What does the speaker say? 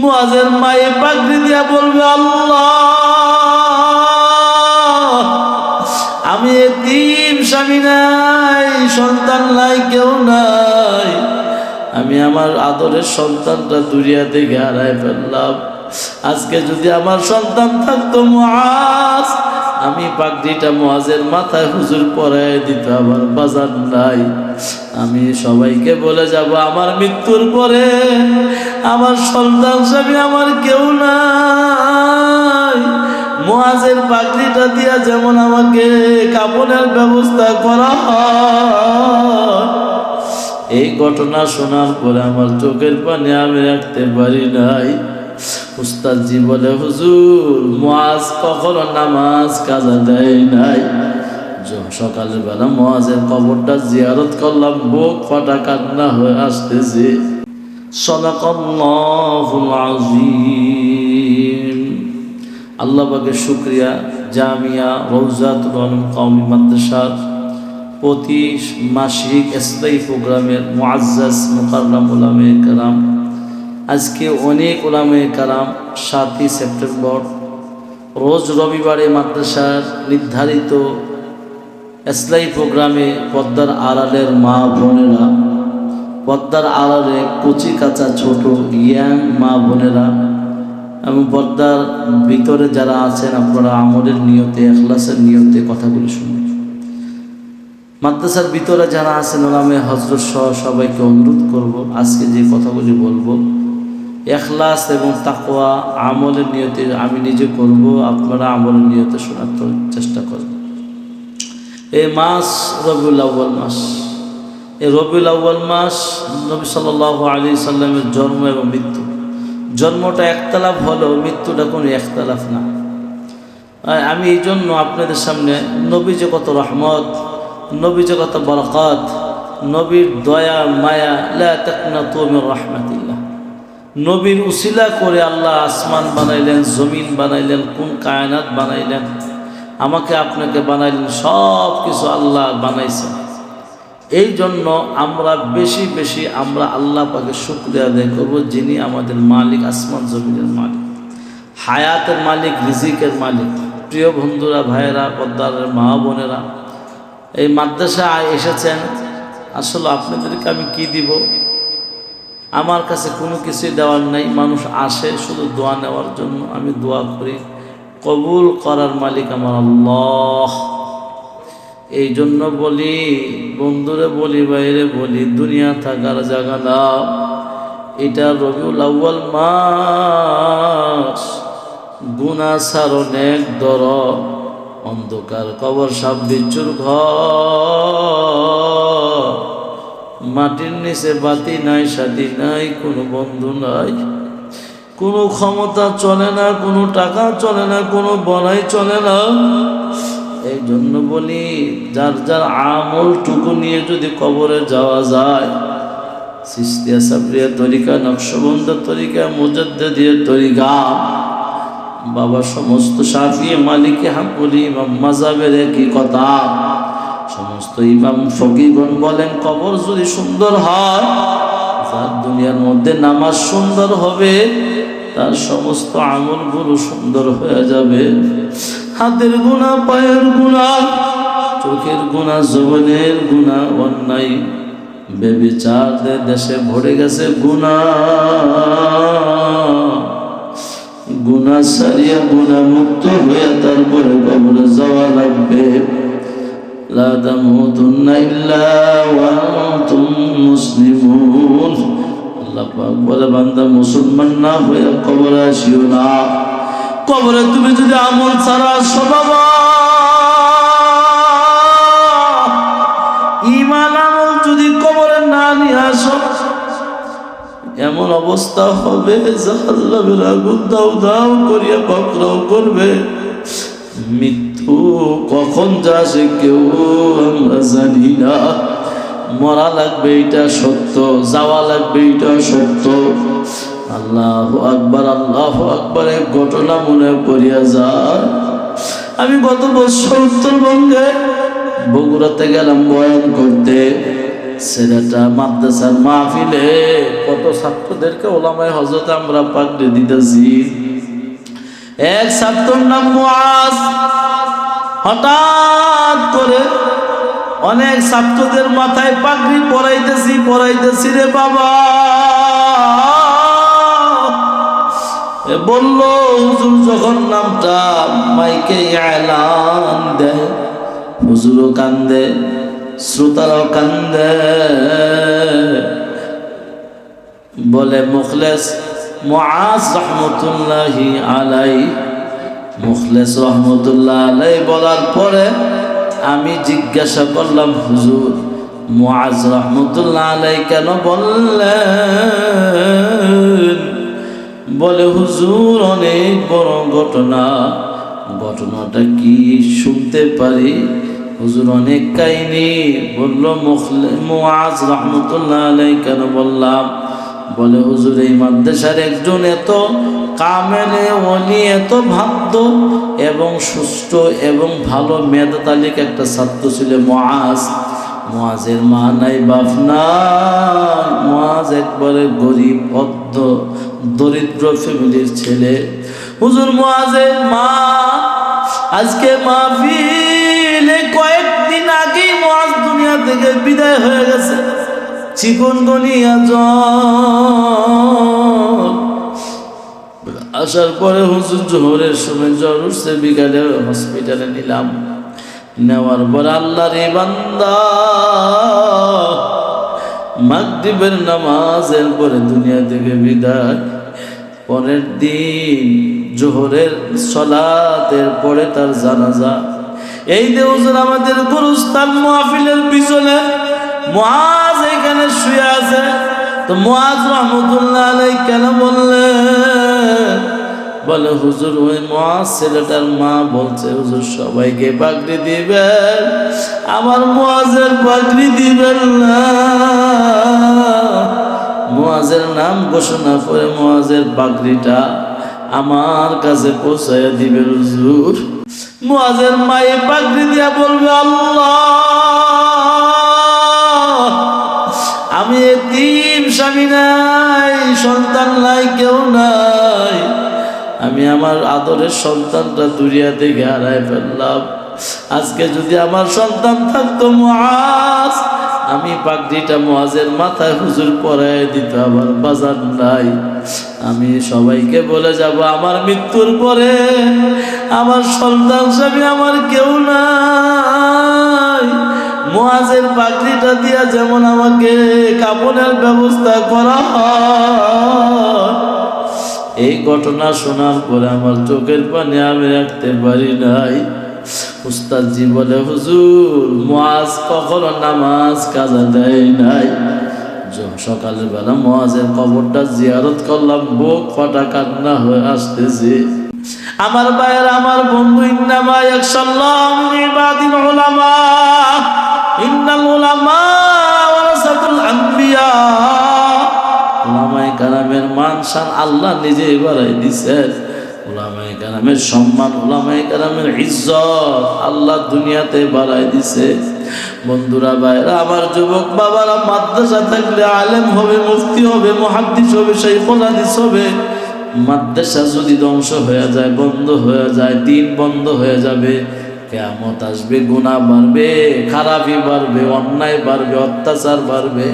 মুয়াজের মায়ে পাগড়ি দিয়া বলবে, আল্লাহ, আমি এতিম স্বামী নাই, সন্তান নাই, কেউ নাই। আমি আমার আদরের সন্তানটা দুনিয়া থেকে হারাই ফেললাম। আজকে যদি আমার সন্তান থাকতো মহাজ আমি পাগড়িটা মহাজের মাথায় হুজুর পরাই দিত, আমার বাজার নাই। আমি সবাইকে বলে যাব, আমার মৃত্যুর পরে আমার সন্তান স্বামী আমার কেউ নাই। মহাজের পাগড়িটা দিয়া যেমন আমাকে কাপড়ের ব্যবস্থা করা এই ঘটনা শোনার পরে আমার চোখের পানি আমি রাখতে পারি নাই। উস্তাদ জি বলে, হুজুর মাজ কখনো নামাজ কাজা দেয় নাই। য- সকালের বেলা মহাজের কবরটা জিয়ারত করলাম, বুক ফাটা কান্না হয়ে আসতেছে। সদাকল্লাহুল আজিম আল্লাহ পাকের শুক্রিয়া, জামিয়া রৌজাতুল আলম কওমি মাদ্রাসার প্রতি মাসিক ইসলামী প্রোগ্রামের মুআজ্জাজ মুকাররাম উলামে কারাম, আজকে অনেক উলামে কারাম সাতই সেপ্টেম্বর, রোজ রবিবারে মাদ্রাসার নির্ধারিত ইসলামী প্রোগ্রামে পদ্মার আড়ালের মা বোনেরা, পদ্মার আড়ালে কচি কাঁচা ছোট ইয়াং মা বোনেরা এবং পর্দার ভিতরে যারা আছেন আপনারা আমলের নিয়তে, এখলাসের নিয়তে কথাগুলি শুনুন। মাদ্রাসার ভিতরে যারা আছেন ওনামে হজরত সহ সবাইকে অনুরোধ করব, আজকে যে কথাগুলি বলব, এখলাস এবং তাকোয়া আমলের নিয়তে আমি নিজে করব, আপনারা আমলের নিয়তে শোনার চেষ্টা করবেন। এই মাস রবিউল আউ্বাল মাস। এই রবিউল আউ্বাল মাস নবী সাল্লাহ আলী সাল্লামের জন্ম এবং মৃত্যু। জন্মটা একতলাফ হলেও মৃত্যুটা কোনো একতলাফ না। আমি এই জন্য আপনাদের সামনে নবী যে কত রহমত, নবী যে কত বরকত, নবীর দয়া, মায়া, লা তাকনা তুমির রহমাতিল্লাহ। নবীর উসিলা করে আল্লাহ আসমান বানাইলেন, জমিন বানাইলেন, কোন কায়নাত বানাইলেন আমাকে আপনাকে বানাইলেন সব কিছু আল্লাহ বানাইছেন এই জন্য আমরা বেশি বেশি আমরা আল্লাহ পাকে শুক্রিয়া আদায় করব, যিনি আমাদের মালিক, আসমান জমিনের মালিক, হায়াতের মালিক, রিজিকের মালিক। প্রিয় বন্ধুরা, ভাইয়েরা পদ্মারের মা বোনেরা, এই মাদ্রাসায় এসেছেন, আসলে আপনাদেরকে আমি কি দিব? আমার কাছে কোনো কিছুই দেওয়ার নাই, মানুষ আসে শুধু দোয়া নেওয়ার জন্য আমি দোয়া করি। কবুল করার মালিক আমার আল্লাহ। এই জন্য বলি, বন্ধুরে বলি বাইরে বলি, দুনিয়া থাকার জায়গা দাও এটা রবিউল আউ্বাল মাস। গুনা সার দর অন্ধকার কবর, সাপ বিচ্ছুর ঘর। মাটির নিচে বাতি নাই সাথী নাই, কোনো বন্ধু নাই। কোনো ক্ষমতা চলে না, কোনো টাকা চলে না, কোনো বলাই চলে না। এই জন্য বলি, যার যার আমলটুকু নিয়ে যদি কবরে যাওয়া যায়, সিস্তিয়া সাবরিয়া তরিকা নকশবন্ধ তরিকা মুজদ্দিয়া তরিকা, বাবা সমস্ত সাফি মালিকে হাম্পুলি ইমাম মাজাবের একই কথা। সমস্ত ইমাম ফকিগণ বলেন, কবর যদি সুন্দর হয়, যার দুনিয়ার মধ্যে নামাজ সুন্দর হবে তার সমস্ত আঙুলগুলো সুন্দর হয়ে যাবে হাতের গুণা পায়ের গুণা চোখের গুণা জবনের গুণা অন্যায় বেবিচারদের দেশে ভরে গেছে গুণা গুণা সারিয়া গুণা মুক্ত হয়ে তারপরে কবরে যাওয়া লাগবে لا تموتن إلا وأنتم مسلمون আল্লাহ পাক বলে, বান্দা, মুসলমান না হয়ে কবরে আসিও না। কবরে তুমি যদি আমল ছাড়া স্বভাব ইমান আমল যদি কবরে না নিয়ে আসো, এমন অবস্থা হবে জাহাল্লামের আগুন দাও দাও করিয়া পকড়াও করবে। মৃত্যু কখন যাসে কেউ আমরা জানি না। মরা লাগবে এটা সত্য, যাওয়া লাগবে এটা সত্য। আল্লাহ আকবার আল্লাহ আকবার এক ঘটনা মনে করিয়া যায়। আমি গত বছর উত্তরবঙ্গে বগুড়াতে গেলাম বয়ান করতে। ছেলেটা মাদ্রাসার মাহফিলে, কত ছাত্রদেরকে ওলামায় হজরত আমরা পাকড়ে দিতেছি। এক ছাত্রর নাম হঠাৎ করে অনেক ছাত্রদের মাথায় পাগড়ি পরাইতেছি পরাইতেছি রে বাবা। বলল, হুজুর যখন নামটা মাইকে এলান দেয় হুজুরও কান্দে, শ্রোতারাও কান্দে। বলে, মুখলেস মুআজ রহমতুল্লাহি আলাই, মুখলেস রহমতুল্লাহ আলাই বলার পরে আমি জিজ্ঞাসা করলাম, হুজুর, মুআজ রহমতুল্লাহ আলাই কেন বললেন? বলে, হুজুর, অনেক বড় ঘটনা। ঘটনাটা কি শুনতে পারি? হুজুর, অনেক কাহিনী। বলল মুআজ রহমতুল্লাহ আলাই কেন বললাম? বলে, হুজুর, এই মাদ্রাসার একজন এত কামেলে, অলি, এত ভাদ্য এবং সুস্থ এবং ভালো মেধা তালিকা একটা ছাত্র ছিল মহাজ মহাজের মা নাই, বাপ নাই। মহাজ একবারে গরিব, অর্ধ দরিদ্র ফ্যামিলির ছেলে। হুজুর মহাজের মা, আজকে মাহফিলে কয়েকদিন আগেই মহাজ দুনিয়া থেকে বিদায় হয়ে গেছে। চিকন গনিয়া জল আসার পরে হুজুর জোহরের সময় জ্বর উঠছে, বিকালে হসপিটালে নিলাম। নেওয়ার পরে আল্লাহর বান্দা মাগরিবের নামাজের পরে দুনিয়া থেকে বিদায়। পরের দিন জোহরের সলাতের পরে তার জানাজা। এই হুজুর আমাদের গুরুস্থান মাহফিলের পিছনে মহাজ এখানে শুয়ে আছে। তো মহাজ রহমতুল্লাহ কেন বললেন বলে, হুজুর, ওই মহাজ ছেলেটার মা বলছে, হুজুর, সবাইকে পাগড়ি দিবেন। আমার মহাজের পাগড়ি দিবেন না। মহাজের নাম ঘোষণা করে মহাজের পাগড়িটা আমার কাছে পৌঁছাইয়া দিবে, হুজুর। মহাজের মায়ে পাগড়ি দিয়া বলবে, আল্লাহ, আমি এতিম স্বামী নাই, সন্তান নাই, কেউ নাই। আমি আমার আদরের সন্তানটা দুনিয়া থেকে হারাই ফেললাম। আজকে যদি আমার সন্তান থাকতো মহাজ আমি পাগড়িটা মহাজের মাথায় হুজুর পরাই দিত, আমার বাজার নাই। আমি সবাইকে বলে যাব, আমার মৃত্যুর পরে আমার সন্তান স্বামী আমার কেউ নাই। মহাজের পাগড়িটা দিয়া যেমন আমাকে কাপড়ের ব্যবস্থা করা হয় এই ঘটনা শোনার পরে আমার চোখের পানি আমি রাখতে পারি নাই। উস্তাদজি বলে হুজুর মাজ কখনো নামাজ কাজা দেয় নাই। সকালের বেলা মহাজের কবরটা জিয়ারত করলাম, বুক ফাটা কান্না হয়ে আসতেছে। আমার ভাইয়ের, আমার বন্ধু, ইন্নামা একসাল্লাম ইবাদিল উলামা। ইন্নাল উলামা কারামের মান শান আল্লাহ নিজে বাড়াই দিছেন উলামায়ে কারামের সম্মান, উলামায়ে কারামের ইজ্জত আল্লাহ দুনিয়াতে বাড়াই দিছে। বন্ধুরা ভাইরা আমার যুবক বাবারা, মাদ্রাসা থাকলে আলেম হবে, মুফতি হবে, মুহাদ্দিস হবে শাইখুল হাদিস হবে। মাদ্রাসা যদি ধ্বংস হয়ে যায়, বন্ধ হয়ে যায়, দিন বন্ধ হয়ে যাবে, কেয়ামত আসবে, গুনাহ বাড়বে, খারাপই বাড়বে, অন্যায় বাড়বে, অত্যাচার বাড়বে।